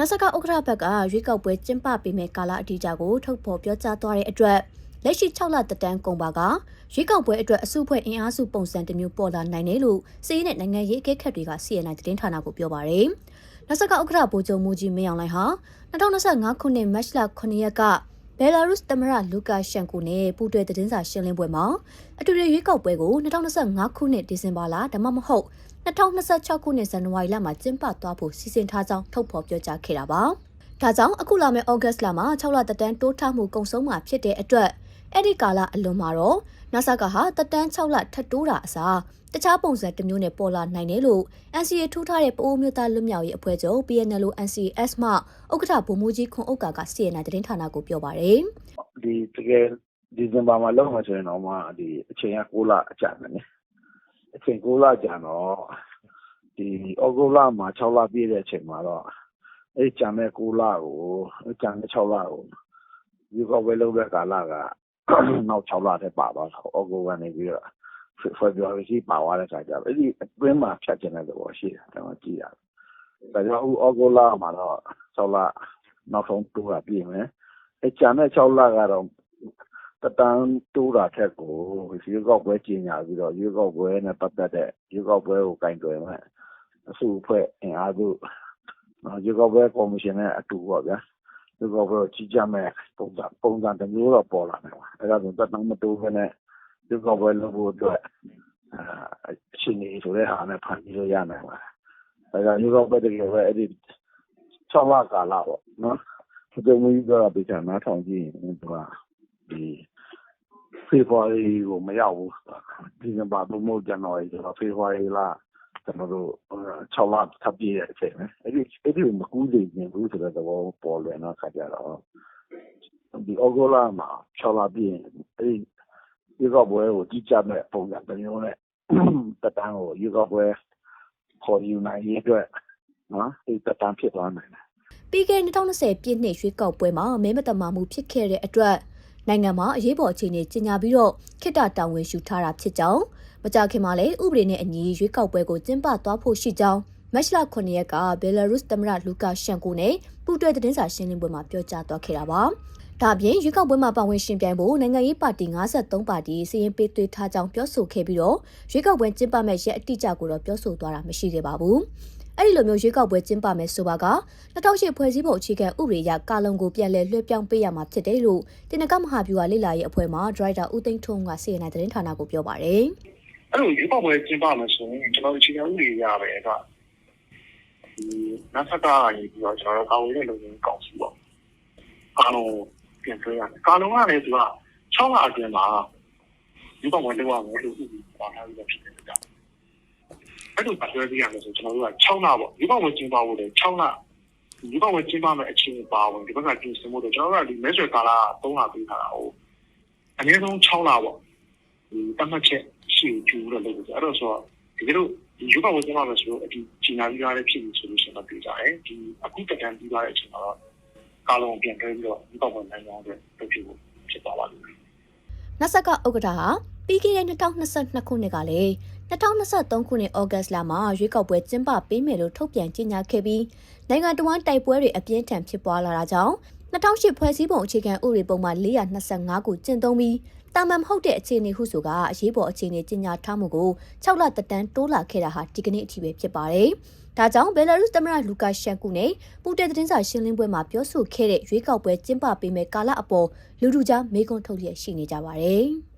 နစကဥက္ကဋ္ဌဘက်ကရွေးကောက်ပွဲကျင်းပပေးမဲ့ကာလအတိအကျကိုထုတ်ဖော်ပြောကြားသွားတဲ့အတွက်လက်ရှိ6လတက်တန်းကုန်ပါကရွေးကောက်ပွဲအတွက်အစုဖွဲ့အင်အားစုပုံစံတစ်မျိုးပေါ်လာနိုင်တယ်လို့စီးရဲနဲ့နိုင်ငံရေးအကဲခတ်တွေက CNN သတင်းဌာနကိုပြောပါရယ်နစကဥက္ကဋ္ဌဗိုလ်ချုပ်မူကြီးမင်းအောင်လှိုင်ဟာ2025ခုနှစ်မတ်လ9ရက်က ဘယ်လာရုစ်သမ္မတလူကာရှန်ကိုနဲ့ပူးတွဲသတင်းစာရှင်းလင်းပွဲမှာအတူတူရွေးကောက်ပွဲကို2025ခုနှစ်ဒီဇင်ဘာလဒါမှမဟုတ်2026ခုနှစ်ဇန်နဝါရီလမှာကျင်းပသွားဖို့စီစဉ်ထားကြောင်းထုတ်ဖော်ပြောကြားခဲ့တာပါ။ဒါကြောင့်အခုလာမယ့်ဩဂတ်လမှာ6လတက်တန်းတိုးထမှုကုံဆုံးမှာဖြစ်တဲ့အတွက်အဲ့ဒီကာလအလွန်မှာတော့ NASA ကဟာတက်တန်း6လထပ်တိုးတာအစားတခြားပုံစံတစ်မျိုးနဲ့ပေါ်လာနိုင်တယ်လို့ NCA ထိုးထားတဲ့ပအိုးမျိုးသားလွတ်မြောက်ရေးအဖွဲ့ချုပ် PNL NCS မှဥက္ကဋ္ဌဗိုလ်မှူးကြီးခွန်ဥက္ကာက CNN သတင်းဌာနကိုပြောပါရယ်ဒီတကယ်ဒီဇင်ဘာမှာလောက်မှဆိုရင်တော့မှဒီအချိန်က6လအကြာမယ်နိအချိန်6လကြာတော့ဒီဩဂုတ်လမှာ6လပြည့်တဲ့အချိန်မှာတော့အဲ့ကြာမဲ့6လကိုကြာမဲ့6လကိုဒီကောပဲလောက်တဲ့ကာလက နောက်6လထဲပါသွားတာဩဂုတ်ကနေပြီးတော့ဖေဖော်ဝါရီရှိပါသွားတဲ့ခါကျတော့အဲ့ဒီအတွင်းမှာဖြတ်ကျင်တဲ့သဘောရှိတယ်ကျွန်တော်ကြည့်ရတယ်ဒါကြောင့်ဩဂုတ်လမှာတော့6လနောက်ဆုံးတိုးတာပြည့်မယ်အဲကျန်တဲ့6လကတော့တတန်းတိုးတာထက်ကိုရွေးကောက်ပွဲကျင်းညာပြီးတော့ရွေးကောက်ပွဲနဲ့ပတ်သက်တဲ့ရွေးကောက်ပွဲကိုကင်တွယ်မဲ့အစုအဖွဲ့အင်အားစုနော်ရွေးကောက်ပွဲကော်မရှင်နဲ့အတူပေါ့ဗျာ ရွေးကောက်ပွဲကိုကြီးကြမဲ့ပုံစံပုံစံတစ်မျိုးတော့ ပေါ်လာတယ်ပါအဲဒါဆိုတတန်းမတိုးဘဲနဲ့ ရွေးကောက်ပွဲလုပ်ဖို့အတွက်အာအချိန်ကြီးဆိုတဲ့ဟာနဲ့ ဖန်ပြီးလို့ရနိုင်ပါတယ် ဒါကြောင့် ရွေးကောက်ပွဲ တကယ်ပဲ အဲ့ဒီ6လကာလပေါ့နော်သူတို့မျိုးကပြချာနားထောင်ကြည့်ရင် သူက ဒီ ဖေဖော်ဝါရီကို မရောက်ဘူး ဒီဇင်ဘာဘုံမို့ဇန်နဝါရီဆိုတော့ ဖေဖော်ဝါရီလ ကျွန်တော်တို့6လထပ်ပြည့်တဲ့အချိန်ပဲအဲ့ဒီအဲ့ဒီမကူးသေးခြင်းဘူးဆိုတဲ့သဘောပေါ်လွင်တော့ခါကြတော့ဒီဩဂုတ်လမှာ6လပြည့်အဲ့ဒီဒီကောပွဲကိုကြီးကြမဲ့ပုံစံတစ်မျိုးနဲ့တတန်းကိုဒီကောပွဲခေါ်ယူနိုင်ရေးအတွက်နော်ဒီတတန်းဖြစ်သွားနိုင်တယ်ပြီးခဲ့တဲ့2020ပြည့်နှစ်ရွေးကောက်ပွဲမှာမဲမတမာမှုဖြစ်ခဲ့တဲ့အတွက်နိုင်ငံမှာအရေးပေါ်အခြေအနေကြီးညာပြီးတော့ခိတ္တတာဝန်ယူထားတာဖြစ်ကြောင်း မကြခင်မှာလည်းဥပဒေနဲ့အညီရွေးကောက်ပွဲကိုကျင်းပသွားဖို့ရှိကြောင်းမတ်လ9ရက်ကဘယ်လာရုစ်သမ္မတလူကာရှန်ကိုနဲ့ပူးတွဲသတင်းစာရှင်းလင်းပွဲမှာပြောကြားသွားခဲ့တာပါ။ဒါ့အပြင်ရွေးကောက်ပွဲမှာပါဝင်ရှင်ပြိုင်ဖို့နိုင်ငံရေးပါတီ53ပါတီစီရင်ပေးသွေးထားကြောင်းပြောဆိုခဲ့ပြီးတော့ရွေးကောက်ပွဲကျင်းပမဲ့ရက်အတိအကျကိုတော့ပြောဆိုသွားတာမရှိခဲ့ပါဘူး။အဲ့ဒီလိုမျိုးရွေးကောက်ပွဲကျင်းပမယ်ဆိုပါက2008ဖွဲ့စည်းပုံအခြေခံဥပဒေအရကာလုံကိုပြန်လည်လွှဲပြောင်းပေးရမှာဖြစ်တယ်လို့တင်နကမဟာဗျူဟာလိလာရေးအဖွဲ့မှဒရိုက်တာဦးသိန်းထွန်းက CNN သတင်းဌာနကိုပြောပါတယ် အဲ့လိုရွေးကောက်ပွဲကျင်းပမယ်ဆိုရင်ကျွန်တော်တို့အခြေခံဥပဒေရပဲကဒီနတ်ဆက်ကရပြီးတော့ကျွန်တော်တို့ကာဝေးတဲ့လုံခြုံရေးကောင်စီပေါ့အားလုံးပြန်ဆွဲရတယ်ကာလုံကလည်းသူက6လအတွင်းမှာရွေးကောက်ပွဲလုပ်ရမယ်လို့ဥပဒေပါထားပြီးတော့ဖြစ်တယ်ကြာအဲ့လိုပတ်သက်ရမယ်ဆိုကျွန်တော်တို့က6လပေါ့ရွေးကောက်ပွဲကျင်းပဖို့လည်း6လဒီကောက်ပွဲကျင်းပမယ့်အချိန်ပါဝင်ဒီဘက်ကပြင်ဆင်ဖို့တော့ကျွန်တော်တို့ကဒီမဲဆွယ်ကာလ3လပေးထားတာဟုတ်အနည်းဆုံး6လပေါ့ဒီတတ်မှတ်ချက် ရှိကျူတော့လုပ်ကြအဲ့တော့ဆိုတော့ဒီလိုဒီရုပ်ကဝယ်ကျမလို့ဆိုတော့ဒီချီနာပြီးသားလည်းဖြစ်ပြီဆိုလို့ရှိရင်တော့ပြေးကြတယ်ဒီအခုတက်တန်းပြီးသားတဲ့အချိန်မှာတော့ကာလုံးပြန်တွဲပြီးတော့ဒီကောက်ပွဲနိုင်အောင်အတွက်လုပ်ဖြစ်ဖို့ဖြစ်သွားပါလိမ့်မယ်။နတ်ဆက်ကဥက္ကဋ္ဌဟာပြီးခဲ့တဲ့2022ခုနှစ်ကလည်း2023ခုနှစ်ဩဂတ်လမှာရွေးကောက်ပွဲကျင်းပပေးမယ်လို့ထုတ်ပြန်ကြေညာခဲ့ပြီးနိုင်ငံတော်ဝန်တိုက်ပွဲတွေအပြင်းထန်ဖြစ်ပွားလာတာကြောင့် 2008ဖွဲ့စည်းပုံအခြေခံဥပဒေပုံမှ425ကိုကျင့်သုံးပြီးတာမန်မဟုတ်တဲ့အခြေအနေဟုဆိုကအရေးပေါ်အခြေအနေကြီးညာထားမှုကို6လတက်တန်းတိုးလာခဲ့တာဟာဒီကနေ့အထိပဲဖြစ်ပါတယ်။ဒါကြောင့်ဘယ်လာရုစ်သမ္မတလူကာရှန်ကူနဲ့ပူတဲ့သတင်းစာရှင်းလင်းပွဲမှာပြောဆိုခဲ့တဲ့ရွေးကောက်ပွဲကျင်းပပေးမဲ့ကာလအပေါ်လူလူကြားမေးခွန်းထုတ်လျက်ရှိနေကြပါတယ်။